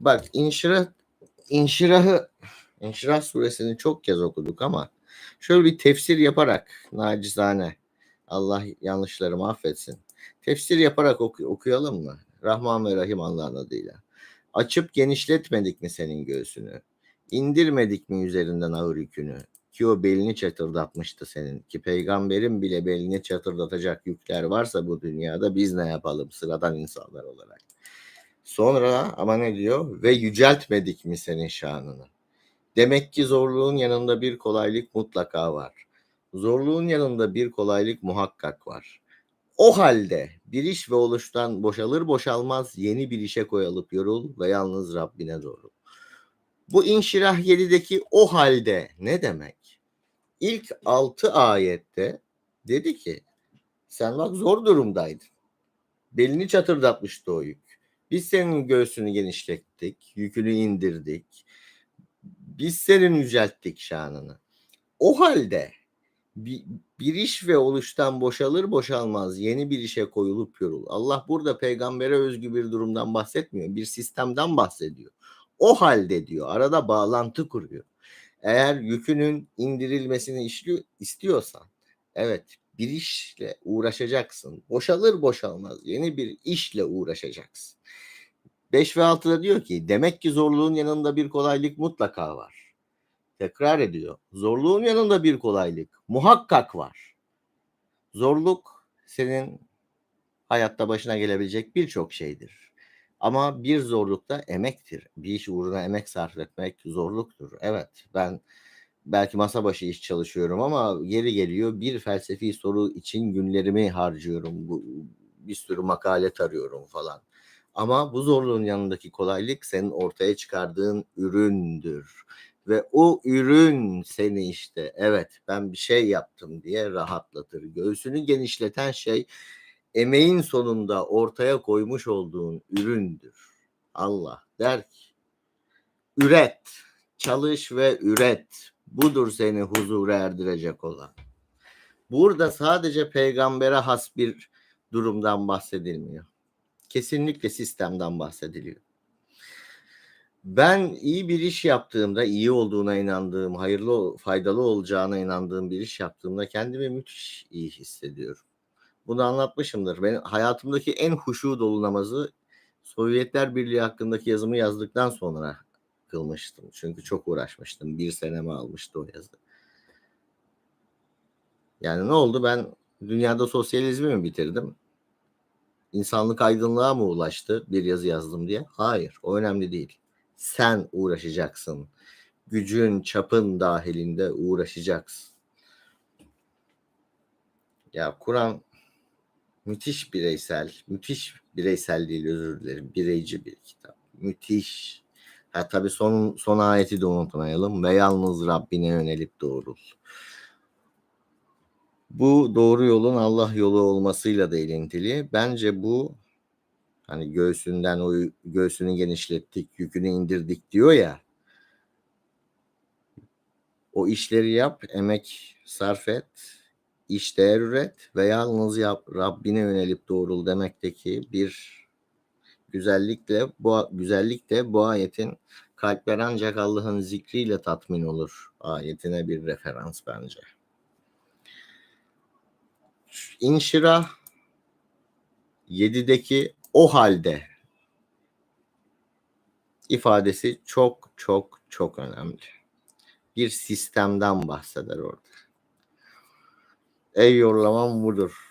Bak inşirah inşirahı İnşirah suresini çok kez okuduk ama şöyle bir tefsir yaparak nacizane Allah yanlışlarımı affetsin. Tefsir yaparak oku- okuyalım mı? Rahman ve Rahim Allah'ın adıyla. Açıp genişletmedik mi senin göğsünü? İndirmedik mi üzerinden ağır yükünü? Ki o belini çatırdatmıştı senin. Ki peygamberin bile belini çatırdatacak yükler varsa bu dünyada biz ne yapalım sıradan insanlar olarak? Sonra ama ne diyor? Ve yüceltmedik mi senin şanını? Demek ki zorluğun yanında bir kolaylık mutlaka var. Zorluğun yanında bir kolaylık muhakkak var. O halde bir iş ve oluştan boşalır boşalmaz yeni bir işe koyalıp yorul ve yalnız Rabbine doğru. Bu İnşirah 7'deki o halde ne demek? İlk 6 ayette dedi ki sen bak zor durumdaydın. Belini çatırdatmıştı o yük. Biz senin göğsünü genişlettik, yükünü indirdik. Biz senin yücelttik şanını. O halde bir, bir iş ve oluştan boşalır boşalmaz yeni bir işe koyulup yorul. Allah burada peygambere özgü bir durumdan bahsetmiyor. Bir sistemden bahsediyor. O halde diyor. Arada bağlantı kuruyor. Eğer yükünün indirilmesini istiyorsan evet bir işle uğraşacaksın. Boşalır boşalmaz yeni bir işle uğraşacaksın. 5 ve 6'da diyor ki demek ki zorluğun yanında bir kolaylık mutlaka var. Tekrar ediyor. Zorluğun yanında bir kolaylık muhakkak var. Zorluk senin hayatta başına gelebilecek birçok şeydir. Ama bir zorluk da emektir. Bir iş uğruna emek sarf etmek zorluktur. Evet ben belki masa başı iş çalışıyorum ama geri geliyor bir felsefi soru için günlerimi harcıyorum. Bu, bir sürü makale tarıyorum falan. Ama bu zorluğun yanındaki kolaylık senin ortaya çıkardığın üründür. Ve o ürün seni işte evet ben bir şey yaptım diye rahatlatır. Göğsünü genişleten şey emeğin sonunda ortaya koymuş olduğun üründür. Allah der ki üret, çalış ve üret. Budur seni huzura erdirecek olan. Burada sadece peygambere has bir durumdan bahsedilmiyor kesinlikle sistemden bahsediliyor. Ben iyi bir iş yaptığımda, iyi olduğuna inandığım, hayırlı, faydalı olacağına inandığım bir iş yaptığımda kendimi müthiş iyi hissediyorum. Bunu anlatmışımdır. Benim hayatımdaki en huşu dolu namazı Sovyetler Birliği hakkındaki yazımı yazdıktan sonra kılmıştım. Çünkü çok uğraşmıştım. Bir senemi almıştı o yazı. Yani ne oldu? Ben dünyada sosyalizmi mi bitirdim? insanlık aydınlığa mı ulaştı bir yazı yazdım diye? Hayır, o önemli değil. Sen uğraşacaksın. Gücün, çapın dahilinde uğraşacaksın. Ya Kur'an müthiş bireysel, müthiş bireysel değil özür dilerim. Bireyci bir kitap. Müthiş. Ha tabii son son ayeti de unutmayalım. Ve yalnız Rabbine yönelip doğrul. Bu doğru yolun Allah yolu olmasıyla da ilintili. Bence bu hani göğsünden o göğsünü genişlettik, yükünü indirdik diyor ya. O işleri yap, emek sarf et, iş değer üret ve yalnız yap, Rabbine yönelip doğrul demekteki bir güzellikle bu güzellik de bu ayetin kalpler ancak Allah'ın zikriyle tatmin olur ayetine bir referans bence. İnşirah 7'deki o halde ifadesi çok çok çok önemli. Bir sistemden bahseder orada. Ey yorlamam budur.